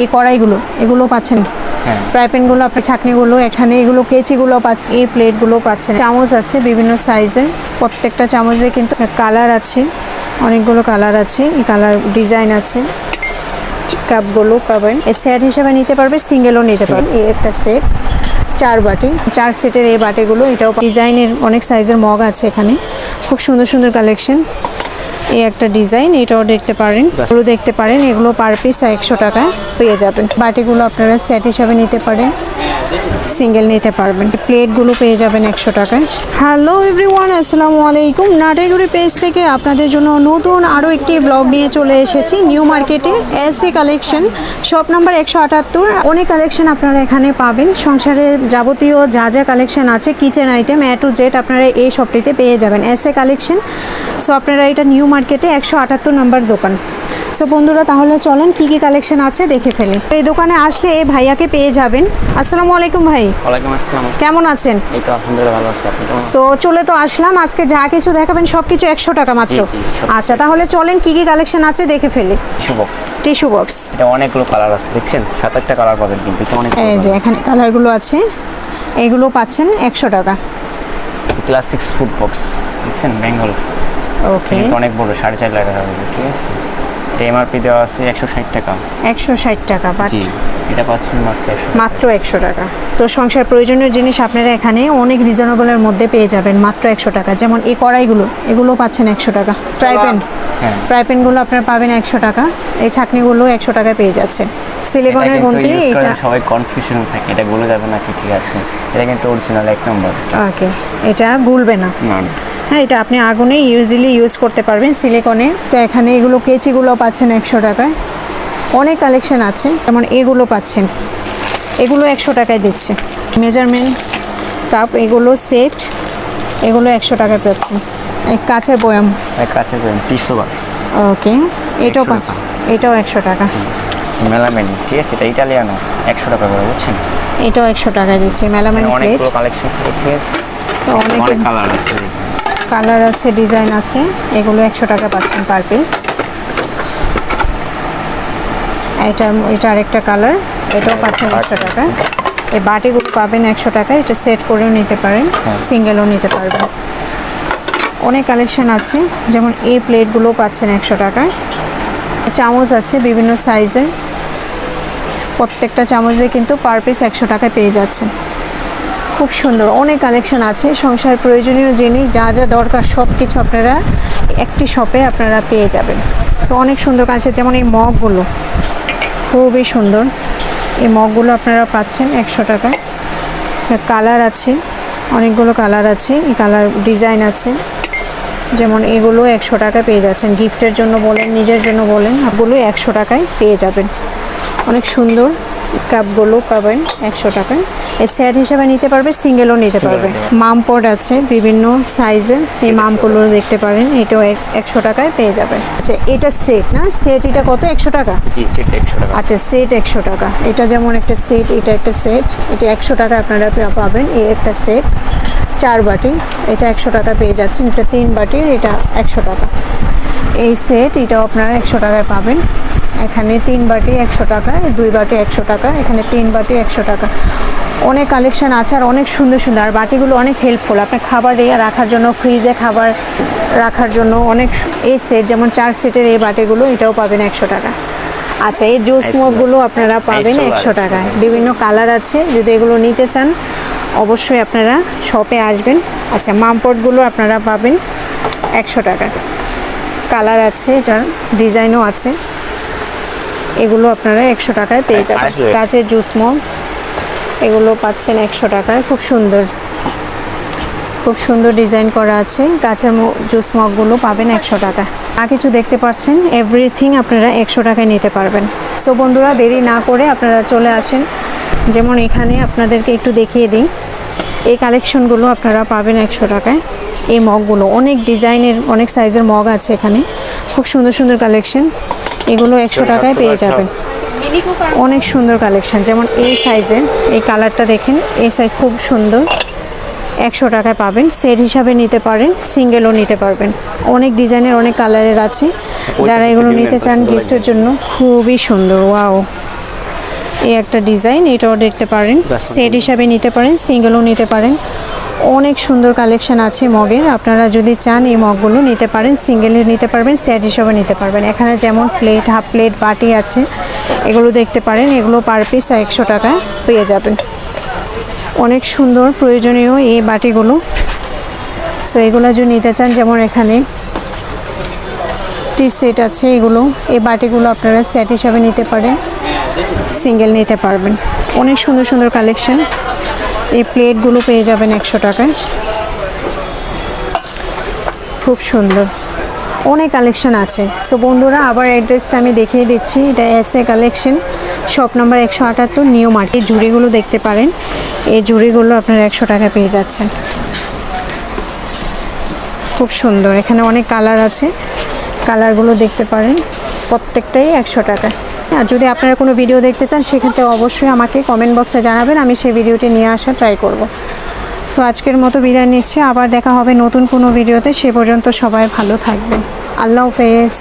এই কড়াইগুলো এগুলো পাচ্ছেন। হ্যাঁ। ফ্রাই প্যানগুলো আপনার ছাকনিগুলো এখানে এগুলো কেচিগুলো পাচ্ছেন। এই প্লেটগুলো পাচ্ছেন। চামচ আছে বিভিন্ন সাইজের। প্রত্যেকটা চামচে কিন্তু কালার আছে। অনেকগুলো কালার আছে। এই কালার ডিজাইন আছে। কাপগুলো পাবেন। সেট হিসেবে নিতে পারবে সিঙ্গেলও নিতে পারবে। এই একটা সেট চার বাটি। চার সেটের এই বাটিগুলো এটাও ডিজাইনের অনেক সাইজের মগ আছে এখানে। খুব সুন্দর সুন্দর কালেকশন এই একটা ডিজাইন, এটাও দেখতে পারেন। এগুলো দেখতে পারেন, এগুলো পার পিস একশো টাকা পেয়ে যাবেন। বাটিগুলো আপনারা সেট হিসাবে নিতে পারেন। সিঙ্গেল নিতে পারবেন। প্লেটগুলো পেয়ে যাবেন একশো টাকায়। হ্যালো এভরিওয়ান আসসালামু আলাইকুম। নাটাইগুড়ি পেজ থেকে আপনাদের জন্য নতুন আরও একটি ব্লগ নিয়ে চলে এসেছি। নিউ মার্কেটে S A collection shop number একশো আটাত্তর। অনেক কালেকশন আপনারা এখানে পাবেন। সংসারের যাবতীয় যা যা কালেকশন আছে kitchen item A to Z আপনারা এই শপটিতে পেয়ে যাবেন। এস এ কালেকশন সো আপনারা এটা নিউ মার্কেটে একশো আটাত্তর নম্বর দোকান। সো বন্ধুরা তাহলে চলেন কি কি কালেকশন আছে দেখে ফেলি। এই দোকানে আসলে এই ভাইয়াকে পেয়ে যাবেন। আসসালামু আলাইকুম ভাই। ওয়ালাইকুম আসসালাম। কেমন আছেন? এই তো আলহামদুলিল্লাহ ভালো আছি। আপনি কেমন সো চলে তো আসলাম। আজকে যা কিছু দেখাবেন সব কিছু একশো টাকা মাত্র। আচ্ছা তাহলে চলেন কি কি কালেকশন আছে দেখে ফেলি। টিস্যু বক্স টিস্যু বক্স এটা অনেকগুলো কালার আছে দেখছেন? সাত আটটা কালার পাবেন কিন্তু এটা অনেক এই যে এখানে কালারগুলো আছে। এগুলো পাচ্ছেন একশো টাকা। ক্লাস সিক্স ফুড বক্স দেখছেন বেঙ্গল ওকে অনেক বড় সাড়ে চার লাখ টাকা ঠিক আছে? এটা এমআরপি দেওয়া আছে একশো ষাট টাকা। একশো ষাট টাকা বাট জি এটা পাচ্ছেন মাত্র একশো। মাত্র একশো টাকা। তো সংসার প্রয়োজনীয় জিনিস আপনারা এখানে অনেক রিজনেবলের মধ্যে পেয়ে যাবেন মাত্র একশো টাকা। যেমন এই কড়াইগুলো এগুলো পাচ্ছেন একশো টাকা। ফ্রাই প্যান হ্যাঁ। ফ্রাই প্যানগুলো আপনারা পাবেন একশো টাকা। এই ছাকনিগুলো একশো টাকায় পেয়ে যাচ্ছে সিলিকনের কিন্তু এটা সবাই কনফিউশন থাকে। এটা বলে যাবে নাকি? ঠিক আছে। এটা কিন্তু অরিজিনাল এক নম্বর ওকে। এটা গুলবে না। না হ্যাঁ এটা আপনি আগুনে ইউজিলি ইউজ করতে পারবেন সিলিকনে। তো এখানে এগুলো কেচিগুলো পাচ্ছেন একশো টাকায়। অনেক কালেকশন আছে। যেমন এগুলো পাচ্ছেন। এগুলো একশো টাকায় দিচ্ছে। মেজারমেন্ট কাপ এগুলো সেট এগুলো একশো টাকায় পাচ্ছেন। এক কাছের বয়াম। এক কাছে টিস্যু বার ওকে। এটাও 100 পাচ্ছেন। এটাও একশো টাকা। মেলামেনি ঠিক আছে? এটা ইটালিয়ানো একশো টাকা করে বুঝছেন? এটাও একশো টাকা দিচ্ছে মেলামেন অনেকগুলো কালেকশন ঠিক আছে? তো অনেক কালার আছে কালার আছে ডিজাইন আছে এগুলো একশো টাকা পাচ্ছেন পার পিস এটা এটা আরেকটা কালার এটাও পাচ্ছেন একশো টাকা। এই বাটিগুলো পাবেন একশো টাকা এটা সেট করেও নিতে পারেন হ্যাঁ। সিঙ্গেলও নিতে পারবেন। অনেক কালেকশন আছে যেমন এই প্লেটগুলো পাচ্ছেন একশো টাকায়। চামচ আছে বিভিন্ন সাইজের। প্রত্যেকটা চামচে কিন্তু পার পিস একশো টাকায় পেয়ে যাচ্ছেন খুব সুন্দর, অনেক কালেকশন আছে। সংসার প্রয়োজনীয় জিনিস, যা যা দরকার সব কিছু আপনারা একটি শপে আপনারা পেয়ে যাবেন। সো অনেক সুন্দর কাছে যেমন এই মগগুলো, খুবই সুন্দর। এই মগগুলো আপনারা পাচ্ছেন একশো টাকা কালার আছে, অনেকগুলো কালার আছে। এই কালার ডিজাইন আছে। যেমন এগুলো একশো টাকায় পেয়ে যাচ্ছেন। গিফটের জন্য বলেন, নিজের জন্য বলেন এগুলো একশো টাকায় পেয়ে যাবেন। অনেক সুন্দর। কাপগুলো পাবেন একশো টাকায় এই সেট হিসেবে নিতে পারবে সিঙ্গেলও নিতে পারবে। মামপট আছে বিভিন্ন সাইজের এই মামগুলো দেখতে পারেন এটাও এক- একশো টাকায় পেয়ে যাবেন। আচ্ছা এটা সেট না? সেট এটা কত? টাকা? একশো টাকা। আচ্ছা সেট একশো টাকা। এটা যেমন একটা সেট এটা একটা সেট। এটা একশো টাকা আপনারা পাবেন এই একটা সেট। চার বাটি এটা একশো টাকা পেয়ে যাচ্ছেন। এটা তিন বাটির এটা একশো টাকা। এই সেট এটাও আপনারা একশো টাকায় পাবেন। এখানে তিন বাটি একশো টাকা দুই বাটি একশো টাকা এখানে তিন বাটি একশো টাকা। অনেক কালেকশন আছে আর অনেক সুন্দর সুন্দর আর বাটিগুলো অনেক হেল্পফুল আপনার খাবার রাখার জন্য ফ্রিজে খাবার রাখার জন্য অনেক এই সেট যেমন চার সেটের এই বাটিগুলো এটাও পাবেন একশো টাকা। আচ্ছা এই জুস মগগুলো আপনারা পাবেন একশো টাকায়। বিভিন্ন কালার আছে যদি এগুলো নিতে চান অবশ্যই আপনারা শপে আসবেন। আচ্ছা মামপটগুলো আপনারা পাবেন একশো টাকা কালার আছে এটার ডিজাইনও আছে। এগুলো আপনারা একশো টাকায় পেয়ে যাবেন। গাছের জুস মগ এগুলো পাচ্ছেন একশো টাকায়। খুব সুন্দর। খুব সুন্দর ডিজাইন করা আছে। কাছের জুস মগগুলো পাবেন একশো টাকা আর কিছু দেখতে পাচ্ছেন এভরিথিং আপনারা একশো টাকায় নিতে পারবেন। সো বন্ধুরা দেরি না করে আপনারা চলে আসেন। যেমন এখানে আপনাদেরকে একটু দেখিয়ে দিই। এই কালেকশনগুলো আপনারা পাবেন একশো টাকায়। এই মগগুলো অনেক ডিজাইনের অনেক সাইজের মগ আছে এখানে। খুব সুন্দর সুন্দর কালেকশন এগুলো একশো টাকায় পেয়ে যাবেন। অনেক সুন্দর কালেকশন যেমন এই সাইজের এই কালারটা দেখেন এই সাইজ খুব সুন্দর। একশো টাকায় পাবেন। সেট হিসাবে নিতে পারেন সিঙ্গেলও নিতে পারবেন। অনেক ডিজাইনের অনেক কালারের আছে। যারা এগুলো নিতে চান গিফটের জন্য খুবই সুন্দর ওয়াও এই একটা ডিজাইন এটাও দেখতে পারেন। সেট হিসাবে নিতে পারেন সিঙ্গেলও নিতে পারেন। অনেক সুন্দর কালেকশন আছে মগের। আপনারা যদি চান এই মগগুলো নিতে পারেন সিঙ্গেলে নিতে পারবেন সেট হিসাবে নিতে পারবেন। এখানে যেমন প্লেট হাফ প্লেট বাটি আছে, এগুলো দেখতে পারেন। এগুলো পার পিস একশো টাকা পেয়ে যাবেন। অনেক সুন্দর, প্রয়োজনীয় এই বাটিগুলো। সো এগুলো যদি নিতে চান, যেমন এখানে টি সেট আছে এগুলো, এই বাটিগুলো আপনারা সেট হিসাবে নিতে পারেন সিঙ্গেল নিতে পারবেন। অনেক সুন্দর সুন্দর কালেকশন এই প্লেটগুলো পেয়ে যাবেন একশো টাকায়। খুব সুন্দর। অনেক কালেকশন আছে। সো বন্ধুরা, আবার অ্যাড্রেসটা আমি দেখিয়ে দিচ্ছি। এটা S A collection, shop number একশো আটাত্তর, নিউ মার্কেট। জুড়িগুলো দেখতে পারেন। এই জুড়িগুলো আপনারা একশো টাকা পেয়ে যাচ্ছেন খুব সুন্দর। এখানে অনেক কালার আছে। কালারগুলো দেখতে পারেন। প্রত্যেকটাই একশো টাকা আর যদি আপনারা কোনো ভিডিও দেখতে চান, সেক্ষেত্রে অবশ্যই আমাকে কমেন্ট বক্সে জানাবেন, আমি সেই ভিডিওটি নিয়ে আসা ট্রাই করব। সো আজকের মতো বিদায় নিচ্ছি, আবার দেখা হবে নতুন কোনো ভিডিওতে সে পর্যন্ত সবাই ভালো থাকবে আল্লাহ হাফেজ।